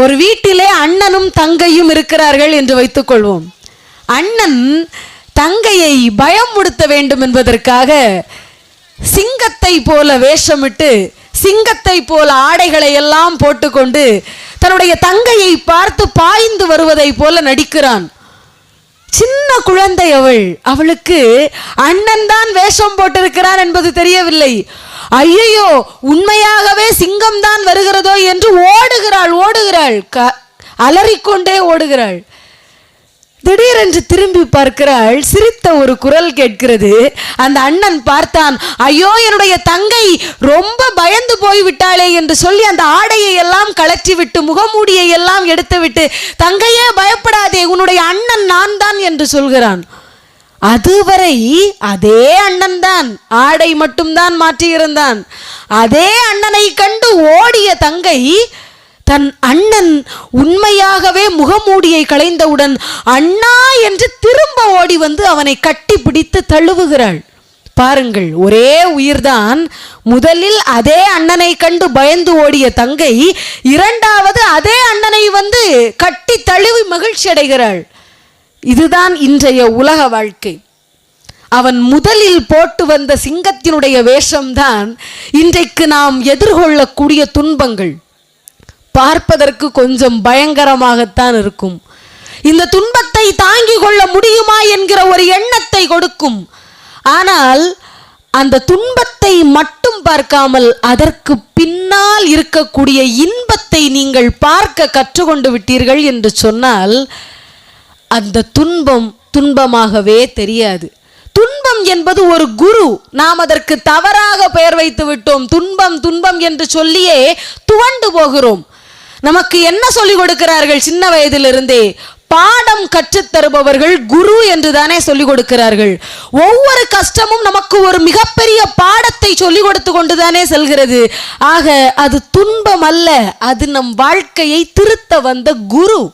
ஒரு வீட்டிலே அண்ணனும் தங்கையும் இருக்கிறார்கள் என்று வைத்துக்கொள்வோம். அண்ணன் தங்கையை பயமுடுத்த வேண்டும் என்பதற்காக சிங்கத்தை போல வேஷமிட்டு சிங்கத்தை போல ஆடைகளை எல்லாம் போட்டுக்கொண்டு தன்னுடைய தங்கையை பார்த்து பாய்ந்து வருவதை போல நடிக்கிறான். சின்ன குழந்தை அவள் அவளுக்கு அண்ணன் தான் வேஷம் போட்டிருக்கிறான் என்பது தெரியவில்லை. ஐயையோ உண்மையாகவே சிங்கம் தான் வருகிறதோ என்று ஓடுகிறாள் ஓடுகிறாள். க அலறிக்கொண்டே ஓடுகிறாள். திடீரென்று திரும்பி பார்க்கிறாள். சிரித்த ஒரு குரல் கேட்கிறது. அந்த அண்ணன் பார்த்தான். ஐயோ என்னுடைய தங்கை ரொம்ப பயந்து போய் விட்டாளே என்று சொல்லி அந்த ஆடையை எல்லாம் கலற்றி விட்டு முகமூடியை எல்லாம் எடுத்துவிட்டு தங்கையே பயப்படாதே உன்னுடைய அண்ணன் நான் தான் என்று சொல்கிறான். அதுவரை அதே அண்ணன் தான் ஆடை மட்டும்தான் மாற்றியிருந்தான். அதே அண்ணனை கண்டு ஓடிய தங்கை தன் அண்ணன் உண்மையாகவே முகமூடியை களைந்தவுடன் அண்ணா என்று திரும்ப ஓடி வந்து அவனை கட்டி பிடித்து தழுவுகிறாள். பாருங்கள் ஒரே உயிர்தான். முதலில் அதே அண்ணனை கண்டு பயந்து ஓடிய தங்கை இரண்டாவது அதே அண்ணனை வந்து கட்டி தழுவி மகிழ்ச்சி அடைகிறாள். இதுதான் இன்றைய உலக வாழ்க்கை. அவன் முதலில் போட்டு வந்த சிங்கத்தினுடைய வேஷம்தான் இன்றைக்கு நாம் எதிர்கொள்ளக்கூடிய துன்பங்கள். பார்ப்பதற்கு கொஞ்சம் பயங்கரமாகத்தான் இருக்கும். இந்த துன்பத்தை தாங்கிக் கொள்ள முடியுமா என்கிற ஒரு எண்ணத்தை கொடுக்கும். ஆனால் அந்த துன்பத்தை மட்டும் பார்க்காமல் அதற்கு பின்னால் இருக்கக்கூடிய இன்பத்தை நீங்கள் பார்க்க கற்றுக்கொண்டு விட்டீர்கள் என்று சொன்னால் அந்த துன்பம் துன்பமாகவே தெரியாது. துன்பம் என்பது ஒரு குரு. நாம் அதற்கு தவறாக பெயர் வைத்து விட்டோம். துன்பம் துன்பம் என்று சொல்லியே துவண்டு போகிறோம். நமக்கு என்ன சொல்லிக் கொடுக்கிறார்கள் சின்ன வயதிலிருந்தே? பாடம் கற்றுத் தருபவர்கள் குரு என்று தானே சொல்லிக் கொடுக்கிறார்கள். ஒவ்வொரு கஷ்டமும் நமக்கு ஒரு மிகப்பெரிய பாடத்தை சொல்லிக் கொடுத்து கொண்டுதானே செல்கிறது. ஆக அது துன்பம் அல்ல அது நம் வாழ்க்கையை திருத்த வந்த குரு.